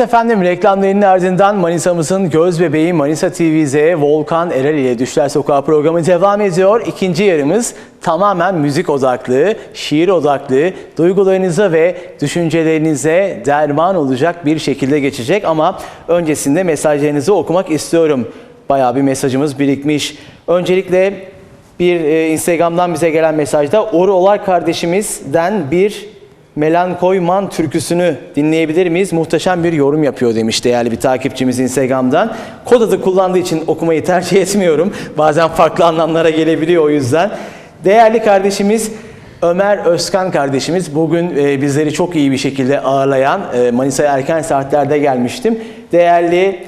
Evet efendim reklamların ardından Manisa'mızın göz bebeği Manisa TVZ Volkan Erel ile Düşler Sokağı programı devam ediyor. İkinci yarımız tamamen müzik odaklı, şiir odaklı, duygularınıza ve düşüncelerinize derman olacak bir şekilde geçecek. Ama öncesinde mesajlarınızı okumak istiyorum. Bayağı bir mesajımız birikmiş. Öncelikle bir e, Instagram'dan bize gelen mesajda Oru Olay kardeşimizden bir Melankoyman türküsünü dinleyebilir miyiz? Muhteşem bir yorum yapıyor demiş değerli bir takipçimiz Instagram'dan. Kod adı kullandığı için okumayı tercih etmiyorum. Bazen farklı anlamlara gelebiliyor o yüzden. Değerli kardeşimiz Ömer Özkan kardeşimiz bugün e, bizleri çok iyi bir şekilde ağırlayan e, Manisa'ya erken saatlerde gelmiştim. Değerli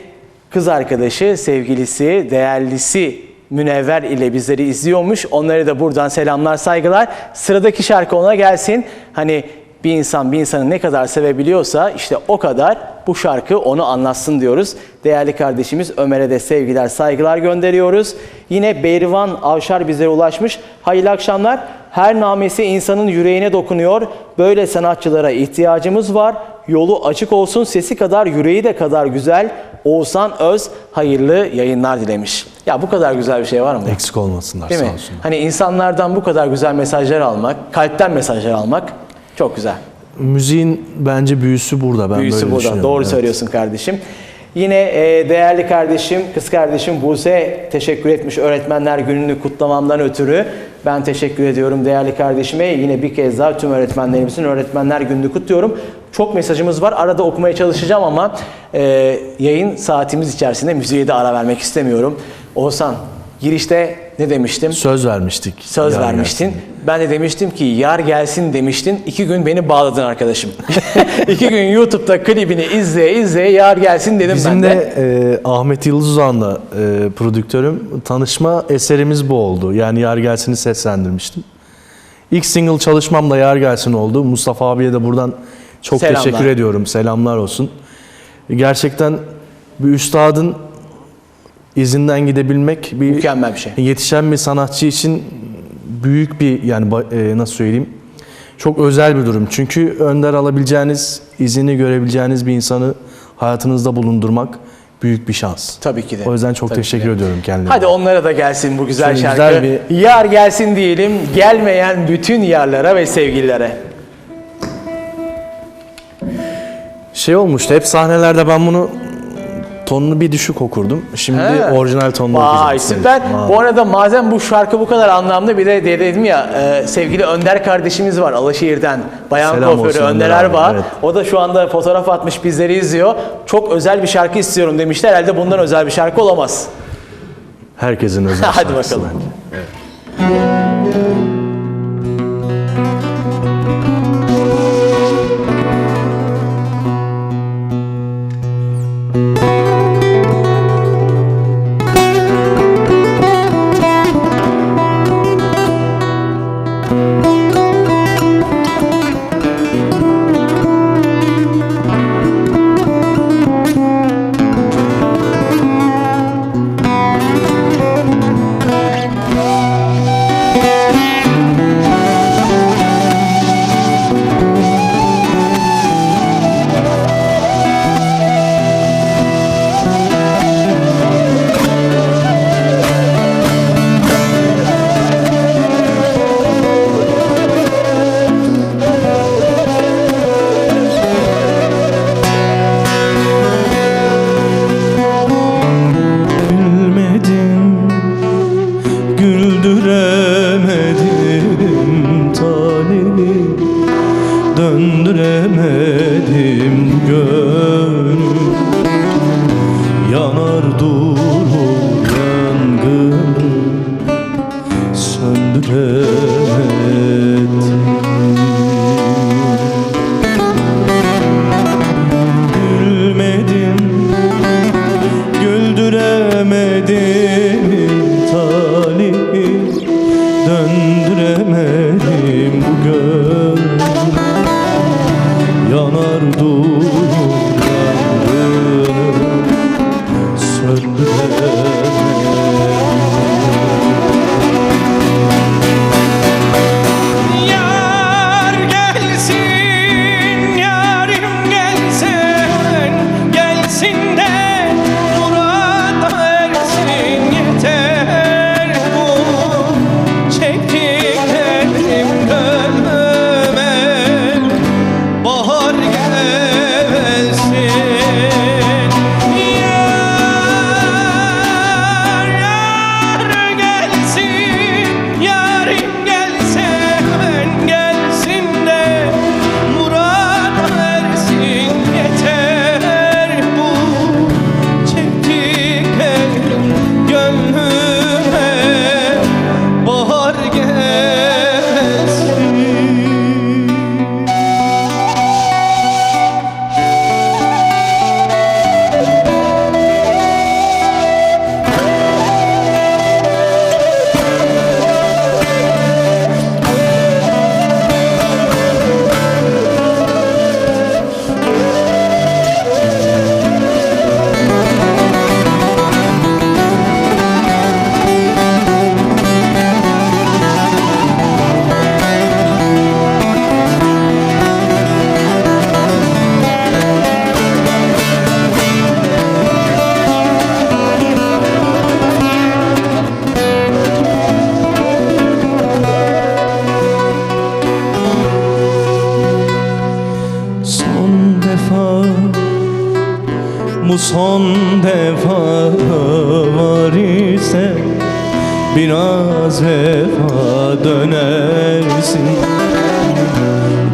kız arkadaşı, sevgilisi, değerlisi Münevver ile bizleri izliyormuş. Onlara da buradan selamlar, saygılar. Sıradaki şarkı ona gelsin. Hani bir insan bir insanı ne kadar sevebiliyorsa işte o kadar bu şarkı onu anlatsın diyoruz. Değerli kardeşimiz Ömer'e de sevgiler, saygılar gönderiyoruz. Yine Beyrivan Avşar bizlere ulaşmış. Hayırlı akşamlar. Her namesi insanın yüreğine dokunuyor. Böyle sanatçılara ihtiyacımız var. Yolu açık olsun, sesi kadar yüreği de kadar güzel. Oğuzhan Öz hayırlı yayınlar dilemiş. Ya bu kadar güzel bir şey var mı? Eksik olmasınlar Değil sağ mi? olsunlar. Hani insanlardan bu kadar güzel mesajlar almak, kalpten mesajlar almak çok güzel. Müziğin bence büyüsü burada. Ben Büyüsü böyle burada. Doğru Evet. söylüyorsun kardeşim. Yine e, değerli kardeşim, kız kardeşim Buse teşekkür etmiş öğretmenler gününü kutlamamdan ötürü. Ben teşekkür ediyorum değerli kardeşime. Yine bir kez daha tüm öğretmenlerimizin öğretmenler gününü kutluyorum. Çok mesajımız var. Arada okumaya çalışacağım ama e, yayın saatimiz içerisinde müziğe de ara vermek istemiyorum. Oğuzhan girişte ne demiştim? Söz vermiştik. Söz Yar vermiştin. gelsin. Ben de demiştim ki yar gelsin demiştin. İki gün beni bağladın arkadaşım. İki gün YouTube'da klibini izleye izleye yar gelsin dedim Bizim ben de. de e, Ahmet Yıldız Uzan'la e, prodüktörüm tanışma eserimiz bu oldu. Yani Yar Gelsin'i seslendirmiştim. İlk single çalışmam da Yar Gelsin oldu. Mustafa abiye de buradan çok Selamlar. teşekkür ediyorum. Selamlar olsun. Gerçekten bir üstadın izinden gidebilmek bir Mükemmel bir şey. yetişen bir sanatçı için büyük bir yani e, nasıl söyleyeyim çok özel bir durum. Çünkü önder alabileceğiniz, izini görebileceğiniz bir insanı hayatınızda bulundurmak büyük bir şans. Tabii ki de. O yüzden çok Tabii teşekkür de. ediyorum kendilerine. Hadi onlara da gelsin bu güzel Şöyle şarkı. güzel bir- Yar gelsin diyelim. Gelmeyen bütün yarlara ve sevgililere. Şey olmuştu hep sahnelerde ben bunu tonunu bir düşük okurdum. Şimdi He. orijinal tonunu Vay okuyacağım. süper. Vay. Bu arada madem bu şarkı bu kadar anlamlı bir de dedim ya e, sevgili Önder kardeşimiz var Alaşehir'den. Bayan Selam kuaförü olsun Önder Önder abi, Erbağ. evet. O da şu anda fotoğraf atmış bizleri izliyor. Çok özel bir şarkı istiyorum demişler. Herhalde bundan özel bir şarkı olamaz. Herkesin özel Hadi şarkısı bakalım. bence. Gülmedim,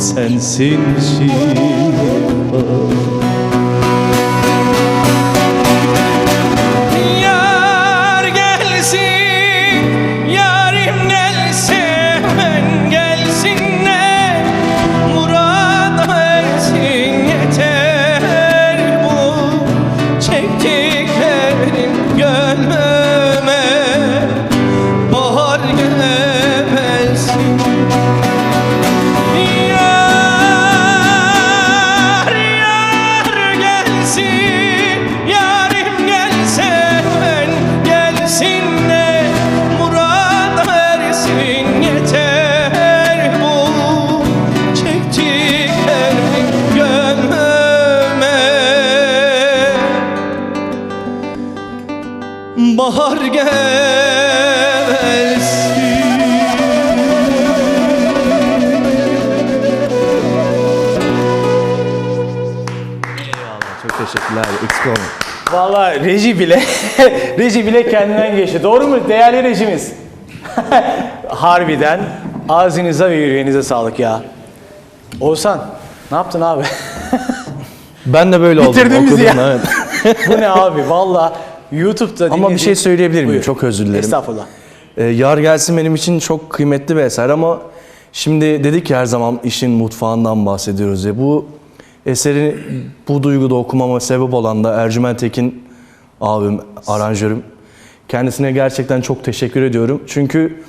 Sensin şifa reji bile kendinden geçti. Doğru mu? Değerli rejimiz. Harbiden ağzınıza ve yüreğinize sağlık ya. Oğuzhan ne yaptın abi? Ben de böyle oldum. Bitirdin bizi ya. evet. Bu ne abi? Vallahi YouTube'da Ama bir şey söyleyebilir miyim? Buyur. Çok özür dilerim. Estağfurullah. Ee, Yar gelsin benim için çok kıymetli bir eser ama şimdi dedik ya her zaman işin mutfağından bahsediyoruz ya. Bu eseri bu duyguda okumama sebep olan da Ercüment Tekin abim, aranjörüm. Kendisine gerçekten çok teşekkür ediyorum. Çünkü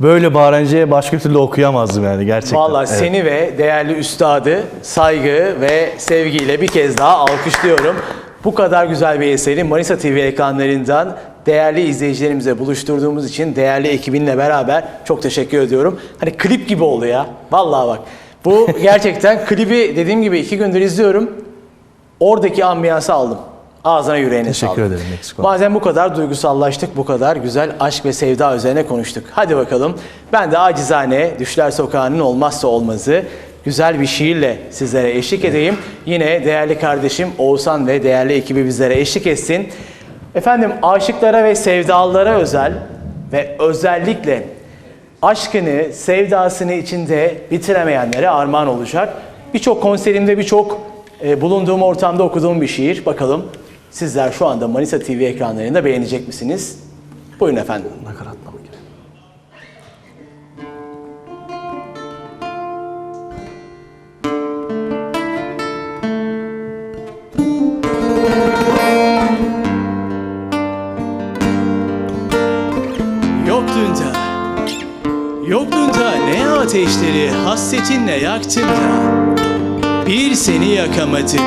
böyle bir aranjeye başka türlü okuyamazdım yani gerçekten. Vallahi Evet. seni ve değerli üstadı saygı ve sevgiyle bir kez daha alkışlıyorum. Bu kadar güzel bir eseri Manisa TV ekranlarından değerli izleyicilerimize buluşturduğumuz için değerli ekibinle beraber çok teşekkür ediyorum. Hani klip gibi oldu ya. Vallahi bak. Bu gerçekten klibi dediğim gibi iki gündür izliyorum. Oradaki ambiyansı aldım. Ağzına yüreğine Teşekkür sağlık. ederim, eksik. Madem bu kadar duygusallaştık, bu kadar güzel aşk ve sevda üzerine konuştuk. Hadi bakalım. Ben de acizane Düşler Sokağı'nın olmazsa olmazı güzel bir şiirle sizlere eşlik edeyim. Yine değerli kardeşim Oğuzhan ve değerli ekibi bizlere eşlik etsin. Efendim aşıklara ve sevdalılara özel ve özellikle aşkını, sevdasını içinde bitiremeyenlere armağan olacak. Birçok konserimde, birçok e, bulunduğum ortamda okuduğum bir şiir. Bakalım sizler şu anda Manisa TV ekranlarında beğenecek misiniz? Buyurun efendim. Nakaratla mı gerek? Yokluğunda, yokluğunda ne ateşleri hasretinle yaktın da Bir seni yakamadım,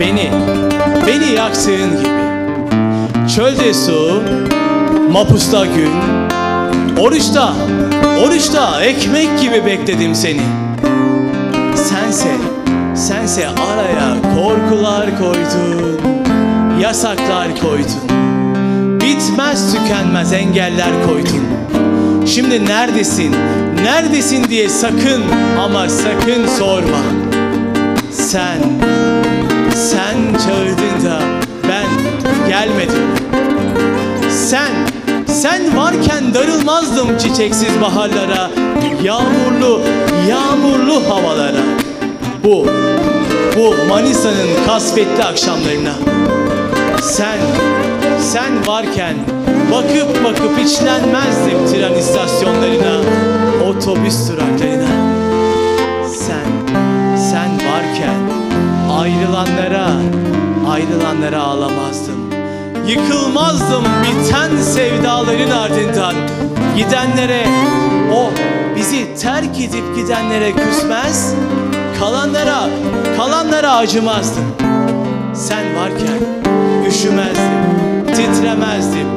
beni, beni yaktığın gibi Çölde su, mapusta gün Oruçta, oruçta ekmek gibi bekledim seni Sense, sense araya korkular koydun Yasaklar koydun Bitmez tükenmez engeller koydun. Şimdi neredesin? Neredesin diye sakın ama sakın sorma. Sen, sen çağırdın da ben gelmedim. Sen, sen varken darılmazdım çiçeksiz baharlara, yağmurlu, yağmurlu havalara. Bu, bu Manisa'nın kasvetli akşamlarına. Sen, sen varken bakıp bakıp içlenmezdim tren istasyonlarına, otobüs duraklarına. Ayrılanlara, ayrılanlara ağlamazdım. Yıkılmazdım biten sevdaların ardından. Gidenlere, o bizi terk edip gidenlere küsmez, kalanlara, kalanlara acımazdım. Sen varken üşümezdim, titremezdim.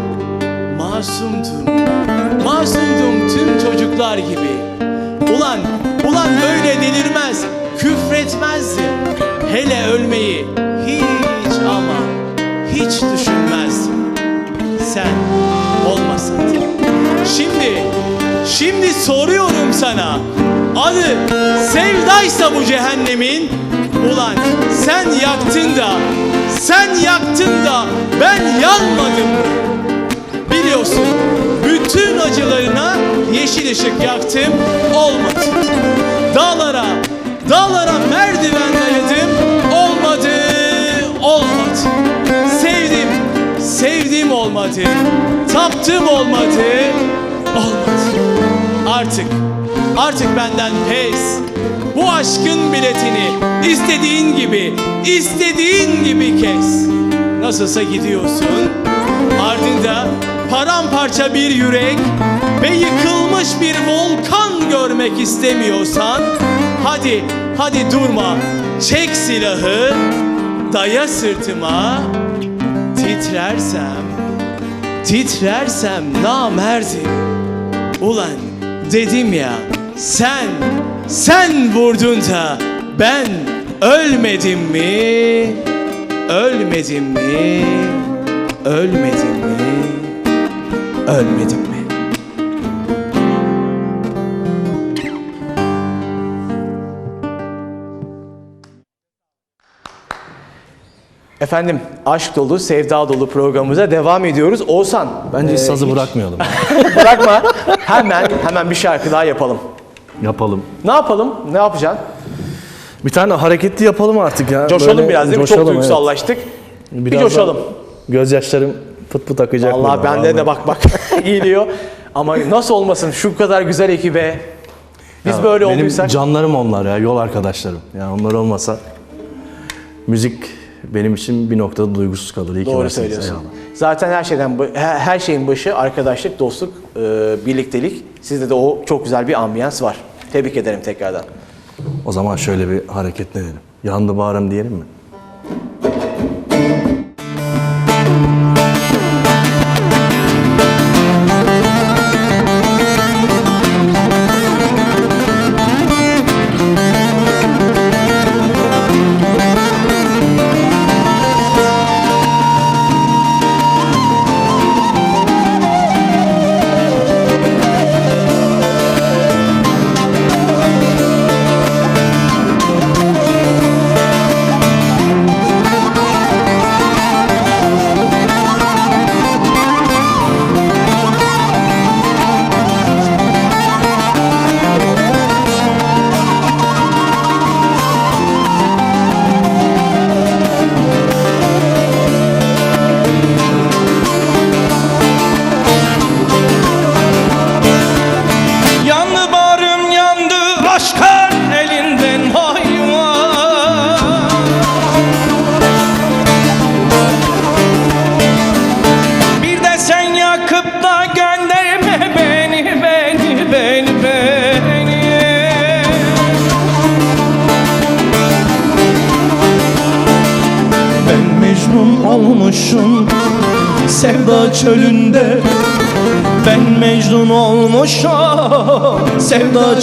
Masumdum, masumdum tüm çocuklar gibi. Ulan, ulan böyle delirmez, küfretmezdim. Hele ölmeyi hiç ama hiç düşünmezdim. Sen olmasaydın. Şimdi, şimdi soruyorum sana. Adı sevdaysa bu cehennemin Ulan sen yaktın da Sen yaktın da Ben yanmadım? Biliyorsun bütün acılarına yeşil ışık yaktım olmadı. Dağlara, dağlara merdiven olmadı. Taptım olmadı, olmadı. Artık, artık benden pes. Bu aşkın biletini istediğin gibi, istediğin gibi kes. Nasılsa gidiyorsun. Ardında paramparça bir yürek ve yıkılmış bir volkan görmek istemiyorsan hadi hadi durma çek silahı daya sırtıma titrersem titrersem namerdim ulan dedim ya sen sen vurdun da ben ölmedim mi? Ölmedim mi? Ölmedim mi? Ölmedim mi Efendim aşk dolu, sevda dolu programımıza devam ediyoruz. Oğuzhan. Bence e, sazı hiç bırakmayalım. Bırakma. Hemen hemen bir şarkı daha yapalım. yapalım. Ne yapalım? Ne yapacaksın? Bir tane hareketli yapalım artık ya. Coşalım Böyle biraz değil mi? Çok coşalım, evet. duygusallaştık. Bir coşalım. Gözyaşlarım pıt pıt akacak. Allah bende de bak bak geliyor. Ama nasıl olmasın şu kadar güzel ekibe. Biz Ya böyle benim olduysak. canlarım onlar ya, yol arkadaşlarım. Yani onlar olmasa müzik benim için bir noktada duygusuz kalır. İyi ki Doğru varsınız, söylüyorsun. eyvallah. Zaten her şeyden bu- her, her şeyin başı arkadaşlık, dostluk, e, birliktelik. Sizde de o çok güzel bir ambiyans var. Tebrik ederim tekrardan. O zaman şöyle bir hareketlenelim. Yandı bağrım diyelim mi?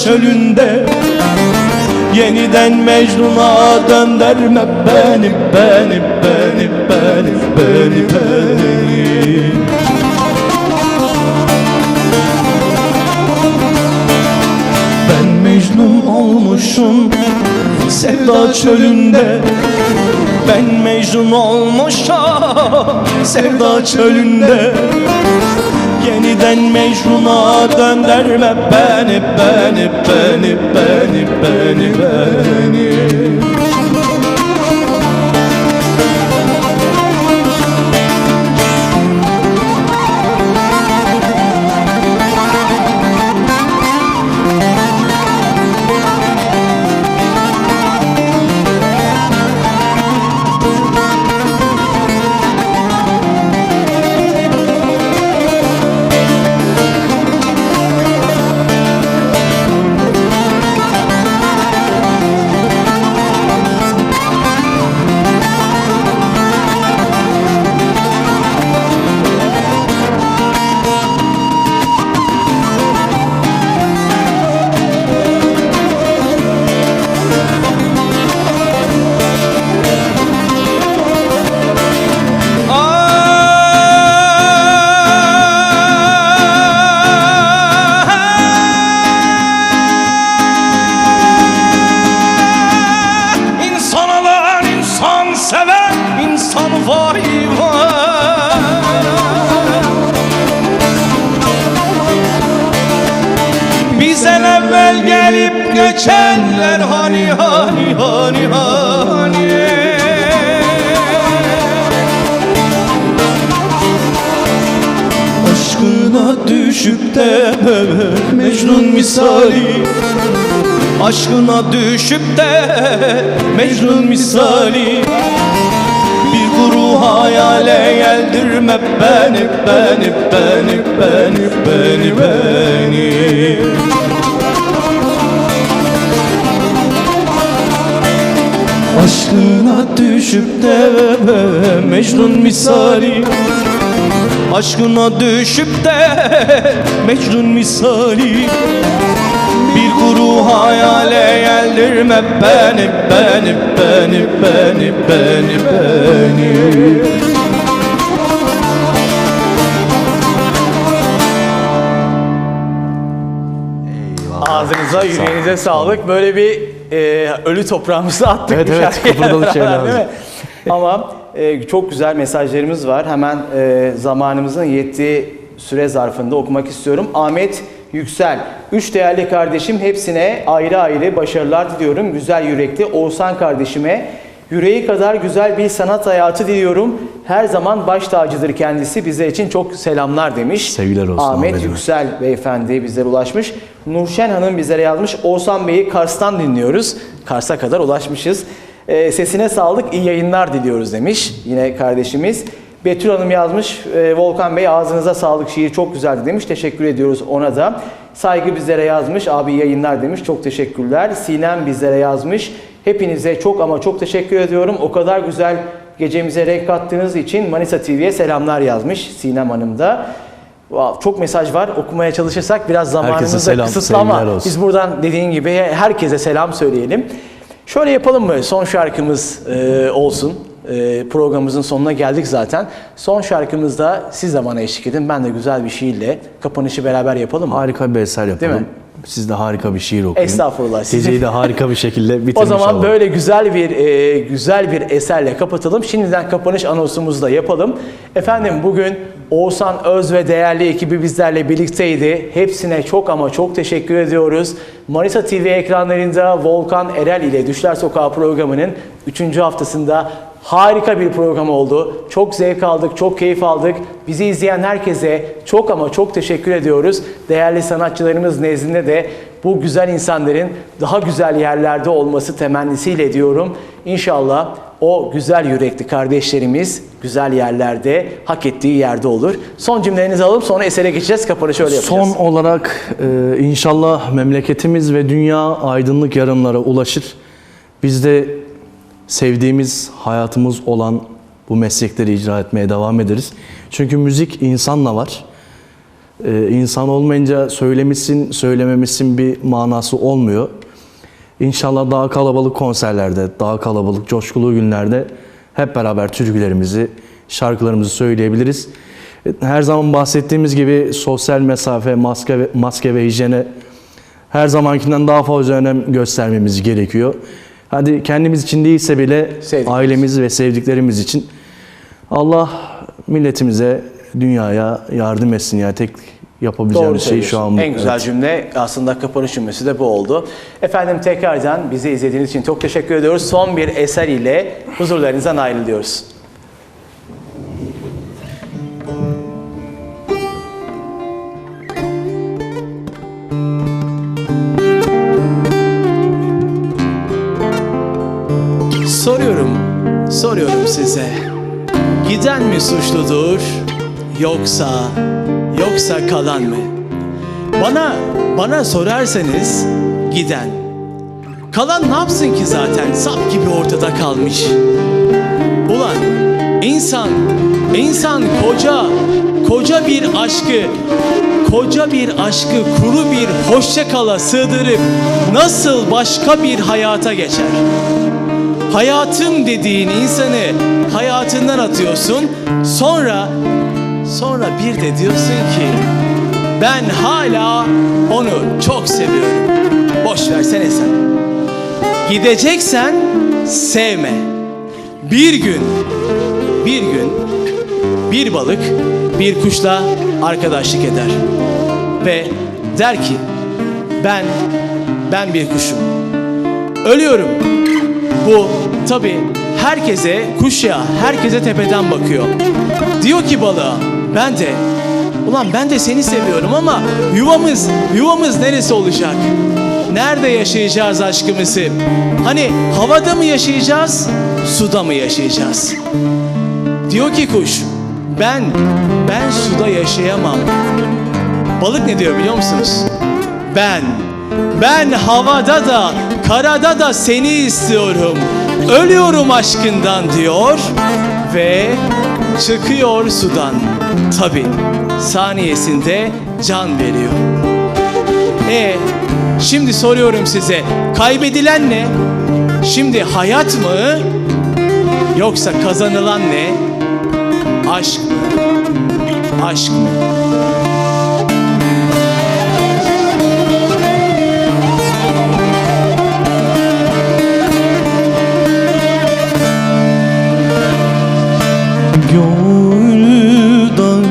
Çölünde Yeniden Mecnun'a döndürme beni, beni, beni, beni, beni, beni. Ben Mecnun olmuşum sevda çölünde. Ben Mecnun olmuşum sevda çölünde Yeniden Mecnun'a döndürme beni, beni, beni, beni, beni, beni. geçenler düşüp de Mecnun misali Aşkına düşüp de Mecnun misali. Bir kuru hayale geldirme beni Beni, beni, beni, beni, beni. Aşkına düşüp de Mecnun misali Aşkına düşüp de Mecnun misali Bir kuru hayale geldirme. Beni Beni, beni, beni, beni, beni. Ağzınıza, yüreğinize sağlık. Böyle bir e, ölü toprağımıza attık Evet, evet, kıpırdalı şeyler. Değil mi? Ama e, çok güzel mesajlarımız var. Hemen e, zamanımızın yettiği süre zarfında okumak istiyorum. Ahmet Yüksel. Üç değerli kardeşim hepsine ayrı ayrı başarılar diliyorum. Güzel yürekli Oğuzhan kardeşime yüreği kadar güzel bir sanat hayatı diliyorum. Her zaman baş tacıdır kendisi. Bize için çok selamlar demiş. Sevgiler olsun Ahmet Ahmet'ime. Yüksel beyefendi bizlere ulaşmış. Nurşen Hanım bizlere yazmış. Oğuzhan Bey'i Kars'tan dinliyoruz. Kars'a kadar ulaşmışız. Ee, sesine sağlık, iyi yayınlar diliyoruz demiş yine kardeşimiz. Betül Hanım yazmış. "Ee, Volkan Bey ağzınıza sağlık şiir çok güzeldi demiş. Teşekkür ediyoruz ona da. Saygı bizlere yazmış. Abi yayınlar demiş. Çok teşekkürler. Sinem bizlere yazmış. Hepinize çok ama çok teşekkür ediyorum. O kadar güzel gecemize renk kattığınız için Manisa TV'ye selamlar yazmış Sinem Hanım da. Wow, çok mesaj var. Okumaya çalışırsak biraz zamanımız da kısıtlı ama biz buradan dediğin gibi herkese selam söyleyelim. Şöyle yapalım mı? Son şarkımız e, olsun. E, programımızın sonuna geldik zaten. Son şarkımızda siz de bana eşlik edin. Ben de güzel bir şiirle kapanışı beraber yapalım mı? Harika bir eser yapalım. Değil mi? Siz de harika bir şiir okuyun. Estağfurullah. Geceyi de harika bir şekilde bitirmiş O zaman olalım. böyle güzel bir e, güzel bir eserle kapatalım. Şimdiden kapanış anonsumuzu da yapalım. Efendim bugün Oğuzhan Öz ve değerli ekibi bizlerle birlikteydi. Hepsine çok ama çok teşekkür ediyoruz. Manisa TV ekranlarında Volkan Erel ile Düşler Sokağı programının 3. haftasında harika bir program oldu. Çok zevk aldık, çok keyif aldık. Bizi izleyen herkese çok ama çok teşekkür ediyoruz. Değerli sanatçılarımız nezdinde de bu güzel insanların daha güzel yerlerde olması temennisiyle diyorum. İnşallah o güzel yürekli kardeşlerimiz güzel yerlerde, hak ettiği yerde olur. Son cümlelerinizi alalım sonra esere geçeceğiz. Kapanışı öyle yapacağız. Son olarak e, inşallah memleketimiz ve dünya aydınlık yarınlara ulaşır. Biz de sevdiğimiz hayatımız olan bu meslekleri icra etmeye devam ederiz. Çünkü müzik insanla var. E, insan olmayınca söylemişsin, söylememişsin bir manası olmuyor. İnşallah daha kalabalık konserlerde, daha kalabalık coşkulu günlerde hep beraber türkülerimizi, şarkılarımızı söyleyebiliriz. Her zaman bahsettiğimiz gibi sosyal mesafe, maske ve, maske ve hijyene her zamankinden daha fazla önem göstermemiz gerekiyor. Hadi kendimiz için değilse bile Sevdiklerimiz. ailemiz ve sevdiklerimiz için Allah milletimize, dünyaya yardım etsin ya tek yapabileceğimiz şey şu an bu. En güzel Evet. cümle aslında kapanış cümlesi de bu oldu. Efendim tekrardan bizi izlediğiniz için çok teşekkür ediyoruz. Son bir eser ile huzurlarınızdan ayrılıyoruz. Suçludur yoksa yoksa kalan mı? Bana bana sorarsanız giden. Kalan ne yapsın ki zaten sap gibi ortada kalmış. Ulan insan insan koca koca bir aşkı koca bir aşkı kuru bir hoşça kala sığdırıp nasıl başka bir hayata geçer? Hayatım dediğin insanı hayatından atıyorsun. Sonra sonra bir de diyorsun ki ben hala onu çok seviyorum. Boş versene sen. Gideceksen sevme. Bir gün bir gün bir balık bir kuşla arkadaşlık eder ve der ki ben ben bir kuşum. Ölüyorum. Bu tabi herkese kuş ya, herkese tepeden bakıyor. Diyor ki balığa, ben de, ulan ben de seni seviyorum ama yuvamız, yuvamız neresi olacak? Nerede yaşayacağız aşkımızı? Hani havada mı yaşayacağız, suda mı yaşayacağız? Diyor ki kuş, ben, ben suda yaşayamam. Balık ne diyor biliyor musunuz? Ben, ben havada da, karada da seni istiyorum. Ölüyorum aşkından diyor ve çıkıyor sudan. Tabi saniyesinde can veriyor. E şimdi soruyorum size kaybedilen ne? Şimdi hayat mı yoksa kazanılan ne? Aşk mı? Aşk mı? Gönülden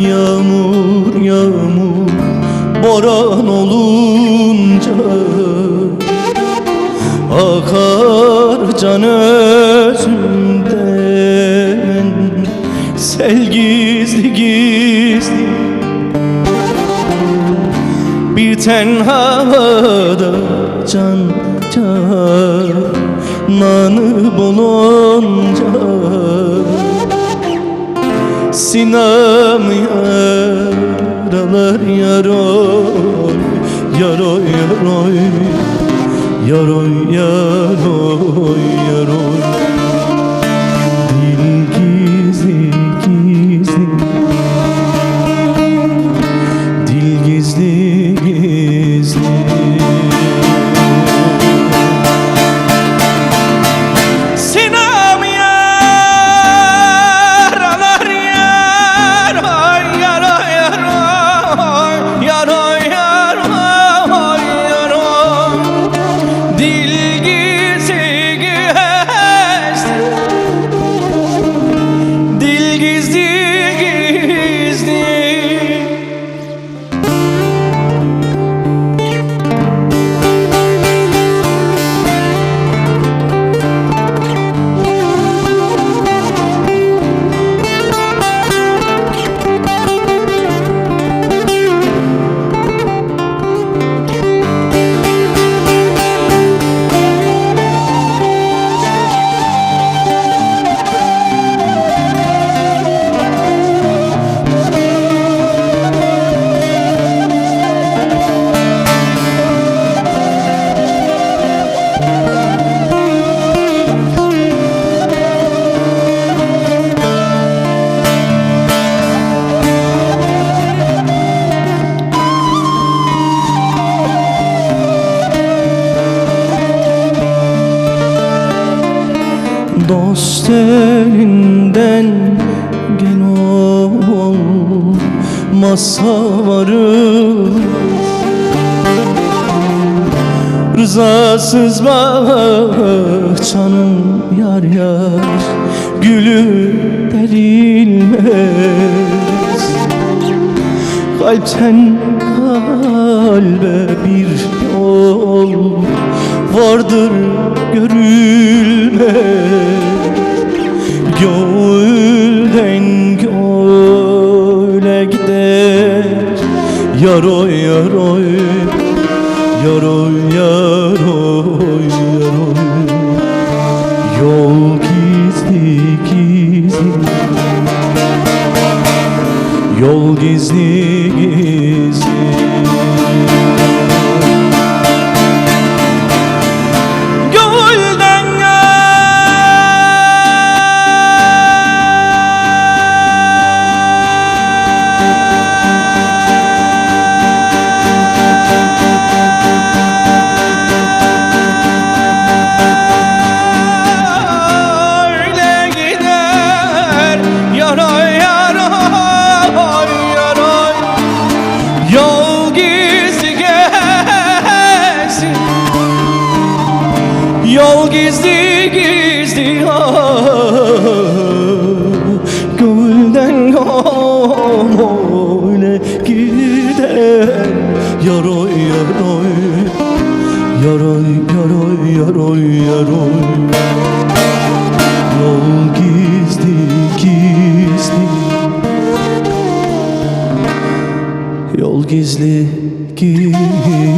yağmur yağmur boran olunca Akar can özümden Sel gizli gizli. Bir tenhada can cananı bulunca Sinam yaralar yaroy Yaroy yaroy Yaroy yaroy yaroy olmazsa varır Rızasız bahçanın yar yar Gülü derilmez. Kalpten kalbe bir yol vardır görülmez. Gönülden Yaroy yaroy Yaroy yaroy yaroy Yol gizli gizli. Yol gizli gizli Yol gizli gizli Gülden gamole giden. Yaroy yaroy Yaroy yaroy yaroy yaroy Yol gizli gizli. Yol gizli gizli.